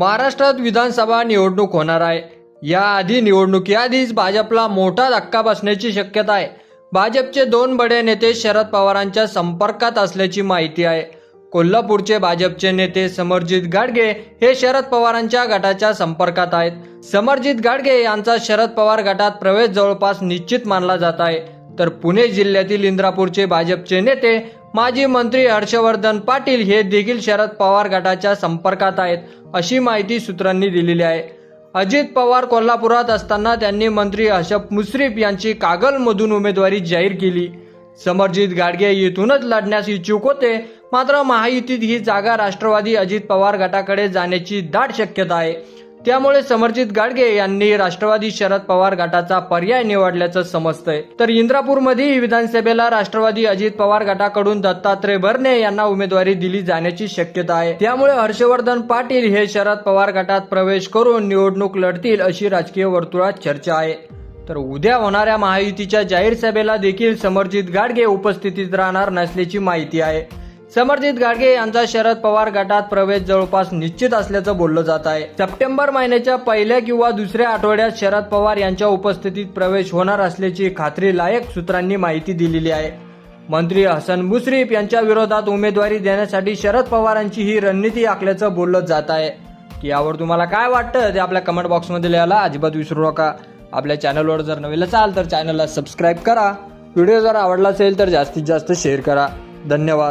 महाराष्ट्रात विधानसभा निवडणूक होणार आहे. याआधी निवडणुकीआधीच भाजपला मोठा धक्का बसण्याची शक्यता आहे. भाजपचे दोन बडे नेते शरद पवारांच्या संपर्कात असल्याची माहिती आहे. कोल्हापूरचे भाजपचे नेते समरजित गाडगे हे शरद पवारांच्या गटाच्या संपर्कात आहेत. समरजित गाडगे यांचा शरद पवार गटात प्रवेश जवळपास निश्चित मानला जात आहे. तर पुणे जिल्ह्यातील इंद्रापूरचे भाजपचे नेते माजी मंत्री हर्षवर्धन पाटील हे देखील शरद पवार गटाच्या संपर्कात आहेत अशी माहिती सूत्रांनी दिलेली आहे. अजित पवार कोल्हापुरात असताना त्यांनी मंत्री अशफ मुश्रीफ यांची कागलमधून उमेदवारी जाहीर केली. समरजित गाडगे येथूनच लढण्यास इच्छुक होते मात्र महायुतीत ही जागा राष्ट्रवादी अजित पवार गटाकडे जाण्याची दाट शक्यता आहे. त्यामुळे समरजित गाडगे यांनी राष्ट्रवादी शरद पवार गटाचा पर्याय निवडल्याचं समजतंय. तर इंद्रापूरमध्येही विधानसभेला राष्ट्रवादी अजित पवार गटाकडून दत्तात्रय भरणे यांना उमेदवारी दिली जाण्याची शक्यता आहे. त्यामुळे हर्षवर्धन पाटील हे शरद पवार गटात प्रवेश करून निवडणूक लढतील अशी राजकीय वर्तुळात चर्चा आहे. तर उद्या होणाऱ्या महायुतीच्या जाहीर सभेला देखील समरजित गाडगे उपस्थितीत राहणार नसल्याची माहिती आहे. समर्जित गाडगे यांचा शरद पवार गटात प्रवेश जवळपास निश्चित असल्याचं बोललं जात आहे. सप्टेंबर महिन्याच्या पहिल्या किंवा दुसऱ्या आठवड्यात शरद पवार यांच्या उपस्थितीत प्रवेश होणार असल्याची खात्री लायक सूत्रांनी माहिती दिलेली आहे. मंत्री हसन मुश्रीफ यांच्या विरोधात उमेदवारी देण्यासाठी शरद पवारांची ही रणनीती आखल्याचं बोललं जात आहे. यावर तुम्हाला काय वाटतं ते आपल्या कमेंट बॉक्समध्ये लिहायला अजिबात विसरू नका. आपल्या चॅनलवर जर नवीन असाल तर चॅनलला सबस्क्राईब करा. व्हिडिओ जर आवडला असेल तर जास्तीत जास्त शेअर करा. धन्यवाद.